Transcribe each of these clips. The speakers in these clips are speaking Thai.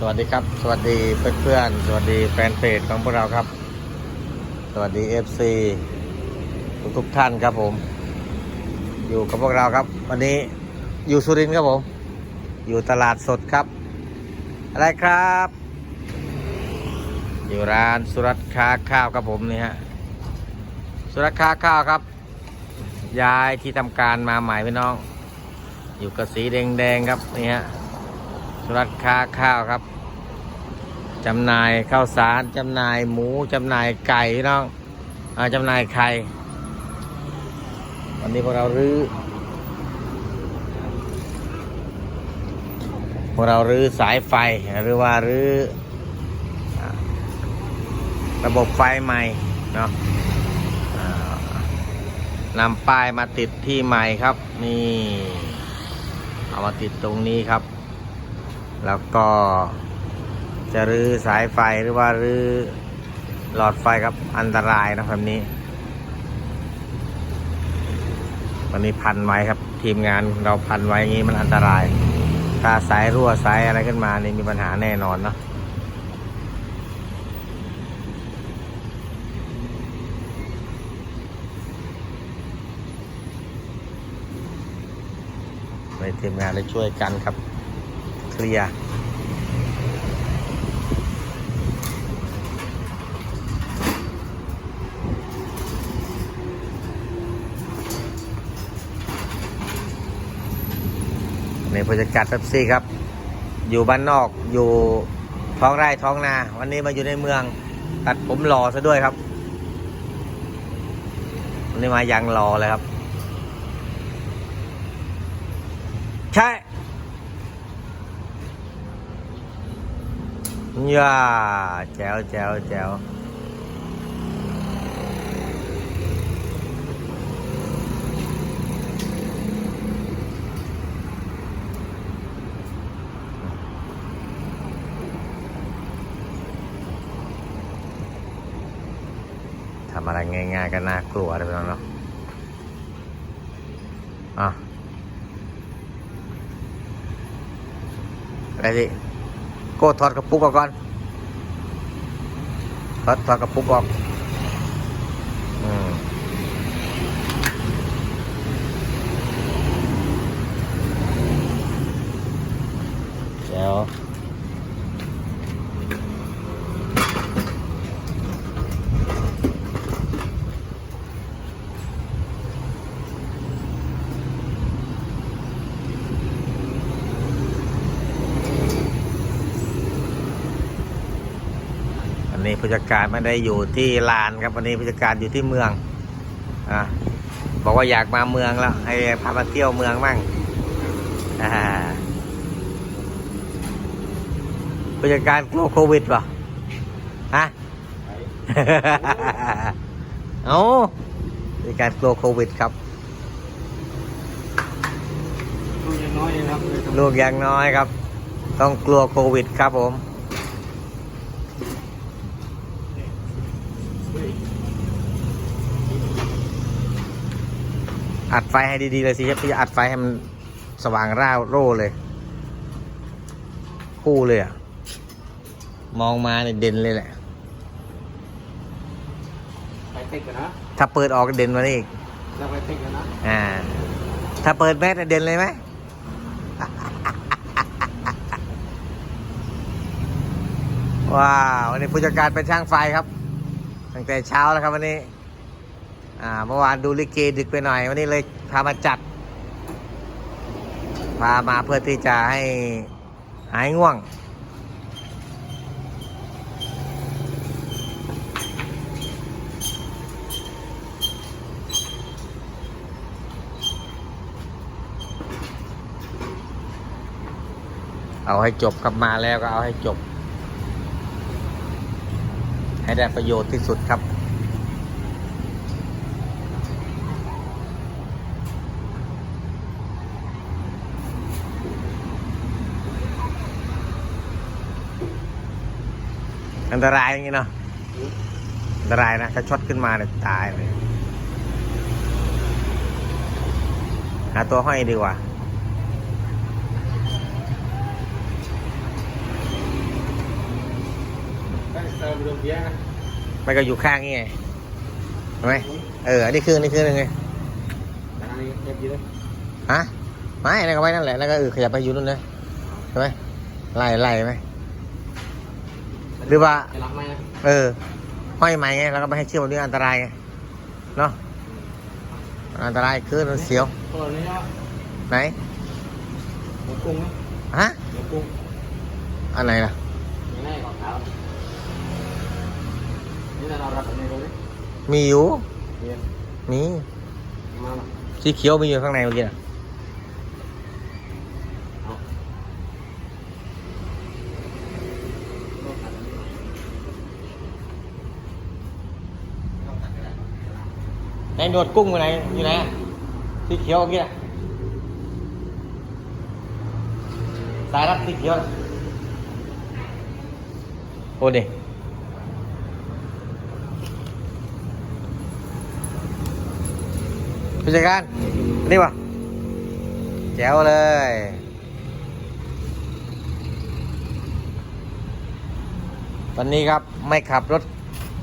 สวัสดีครับ สวัสดีเพื่อนๆ สวัสดีแฟนเพจของพวกเราครับ สวัสดี FC ทุกทุกท่านครับผม อยู่กับพวกเราครับ วันนี้อยู่สุรินทร์ครับผม อยู่ตลาดสดครับ อะไรครับ อยู่ร้านสุรัตค้าข้าวครับผมนี่ฮะสุรัตค้าข้าวครับ ย้ายที่ทำการมาใหม่พี่น้อง อยู่กับสีแดงๆครับนี่ฮะ รัตน์ค้าข้าวครับจำหน่ายข้าวสารจำหน่ายหมูจำหน่ายไก่น้องอจำหน่ายไข่วันนี้พวกเรารื้อพวกเรารื้อสายไฟหรือว่ารื้อระบบไฟใหม่เนาะนำป้ายมาติดที่ใหม่ครับ นี่ เอามาติดตรงนี้ครับ แล้วก็จะรื้อสายไฟหรือว่ารื้อหลอดไฟครับอันตรายนะครับนี้วันนี้พันไว้ครับ ทีมงานเราพันไว้อย่างนี้มันอันตราย ถ้าสายรั่วสายอะไรขึ้นมานี่มีปัญหาแน่นอนเนาะในทีมงานได้ช่วยกันครับ เคลียร์ในผู้จัดการเป๊ปซี่ครับ อยู่บ้านนอกอยู่ท้องไร่ท้องนา วันนี้มาอยู่ในเมือง ตัดผมหล่อซะด้วยครับ วันนี้มายังรอเลยครับ ใช่ ย่าแจ๋วแจ๋วแจ๋วทำอะไรง่ายๆก็น่ากลัวเลยพี่น้องเนาะอะอะไรสิ โก้ถอดกระปุกออกก่อนถอดถอดกระปุกออกอืมแล้ววั นนี้ผู้จัดการไม่ได้อยู่ที่ลานครับวันนี้ผู้จัดการอยู่ที่เมืองอะบอกว่าอยากมาเมืองแล้ว ให้พามาเที่ยวเมืองมั่งอ่าผู้จัดการกลัวโควิดป่ะฮะเอาผู้จัดการกลัวโควิดครับลูกยังน้อยเองครับเลยต้องลูกยังน้อยครับ ต้องกลัวโควิดครับผม อัดไฟให้ดีๆเลยสิครับพี่อัดไฟให้มันสว่างร่าโร่เลย คู่เลยอะมองมาเนี่ยเด่นเลยแหละไปเต็กกันนะถ้าเปิดออกเด่นกว่านี้อีกเราไปเต็กกันนะอ่า ถ้าเปิดแมสเนี่ยเด่นเลยไหมว้าววันนี้ผู้จัดการเป็นช่างไฟครับ ตั้งแต่เช้าแล้วครับวันนี้ อ่าเมื่อวานดูลิเกดึกไปหน่อย วันนี้เลยพามาจัด พามาเพื่อที่จะให้หายง่วง เอาให้จบกลับมาแล้วก็เอาให้จบ ให้ได้ประโยชน์ที่สุดครับ อันตรายอย่างนี้เนาะอันตรายนะ ถ้าช็อตขึ้นมาเนี่ยตายเลยหาตัวห้อยดีกว่าเติมลมเบี้ยนะมันก็อยู่ข้างนี่ไงเห็นไหมเออ อันนี้คืออันนี่คือยังไงฮะ ไม่นั่นก็ไว้นั่นแหละ แล้วก็เออขยับไปอยู่นู่นเลยใช่ไหมไล่ไล่ไหม หรือว่า จะรักไหมนะเออห้อยไหมไงแล้วก็ไม่ให้เชื่อมแบบนี้อันตรายไงเนาะอันตรายคือมันเสียวตัวนี้เนาะไหนหมูกุ้งนะฮะหมูกุ้งอันไหนล่ะนี่แน่ของเขานี่เรารับอันนี้ดูดิมีอยู่ เรียนมีมา สีเขียวมีอยู่ข้างในเมื่อกี้น่ะ เอา ไหนหนวดกุ้งอยู่ไหนอยู่ไหนสีเขียวเมื่อกี้สายรัดสีเขียวโอ้ดิผู้จัดการนี่วะแจ๋วเลยวันนี้ครับไม่ขับรถ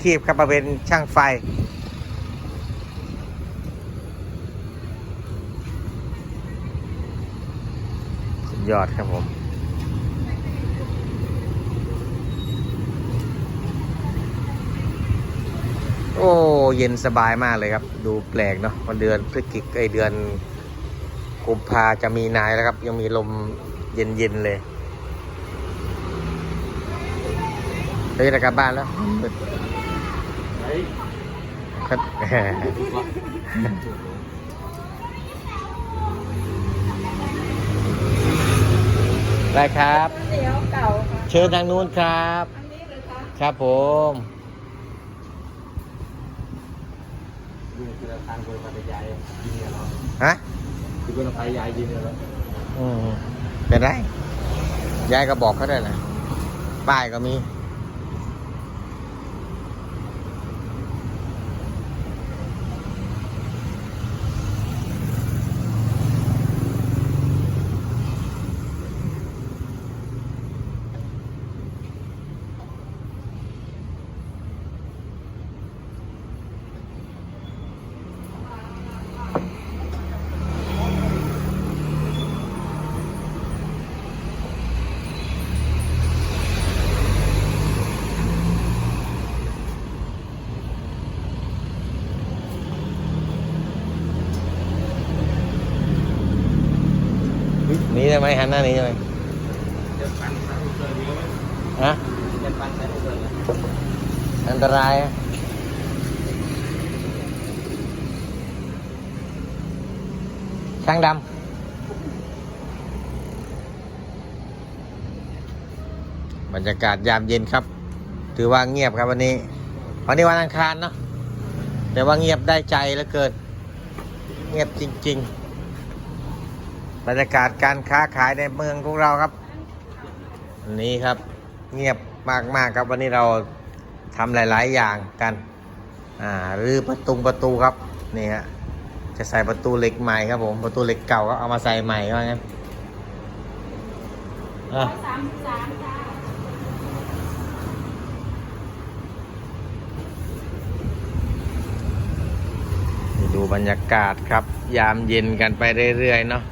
ทีบครับมาเป็นช่างไฟ ยอดครับผม โอ้เย็นสบายมากเลยครับ ดูแปลกเนาะวันเดือนพฤศจิกไอยเดือนกุมภาจะมีนายแล้วครับ ยังมีลมเย็นๆเลยเฮ้ยจะกลับบ้านแล้วเฮ้ยครับ ได้ครับ เดี๋ยวเก่าค่ะเชิญทางนู้นครับ อันนี้เลยค่ะครับผมนี่คือเราทานคนมาแต่ยายยิงเนี่ยเราฮะคือคนเราไปยายยิงเนี่ยเราอืมเป็นไรยายก็บอกเขาได้นะป้ายก็มี ห นีได้ไหมหันหน้าหนี้ได้ไหมเดินปันใช้อุเกินดีไหมฮะอันตรายช่างดำบรรยากาศยามเย็นครับ ถือว่าเงียบครับวันนี้ วันนี้วันอังคารเนาะแต่ว่าเงียบได้ใจเหลือเกิน เงียบจริง ๆ บรรยากาศการค้าขายในเมืองของเราครับวันนี้ครับเงียบมากๆครับวันนี้เราทำหลาย ๆ อย่างกันอ่าหรือประตูประตูครับนี่ฮะจะใส่ประตูเหล็กใหม่ครับผมประตูเหล็กเก่าก็เอามาใส่ใหม่ว่างั้นอะสามสามค่ะดูบรรยากาศครับ ยามเย็นกันไปเรื่อย ๆ เนาะ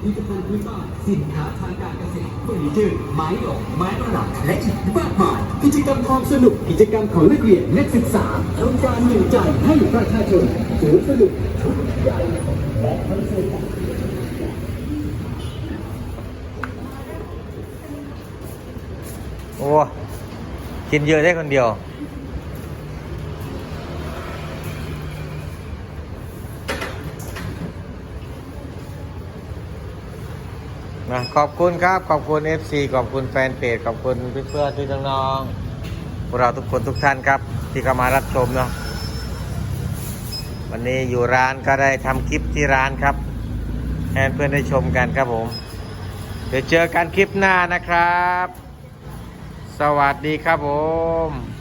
ผลิตภัณฑ์พื้นบ้านสินค้าทางการเกษตรเฟอร์นิเจอร์ไม้ดอกไม้ประดับและอีกมากมายกิจกรรมความสนุกกิจกรรมของนักเรียนนักศึกษาโครงการหนึ่งใจให้ประชาชนสวนสนุกชุดใหญ่และคอนเสิร์ตโอ้กินเยอะได้คนเดียว นะขอบคุณครับ ขอบคุณ FC ขอบคุณแฟนเพจขอบคุณเพื่อนๆที่น้องๆพวกเราทุกคนทุกท่านครับ ที่เข้ามารับชมเนาะวันนี้อยู่ร้านก็ได้ทำคลิปที่ร้านครับให้เพื่อนได้ชมกันครับผม เดี๋ยวเจอกันคลิปหน้านะครับ สวัสดีครับผม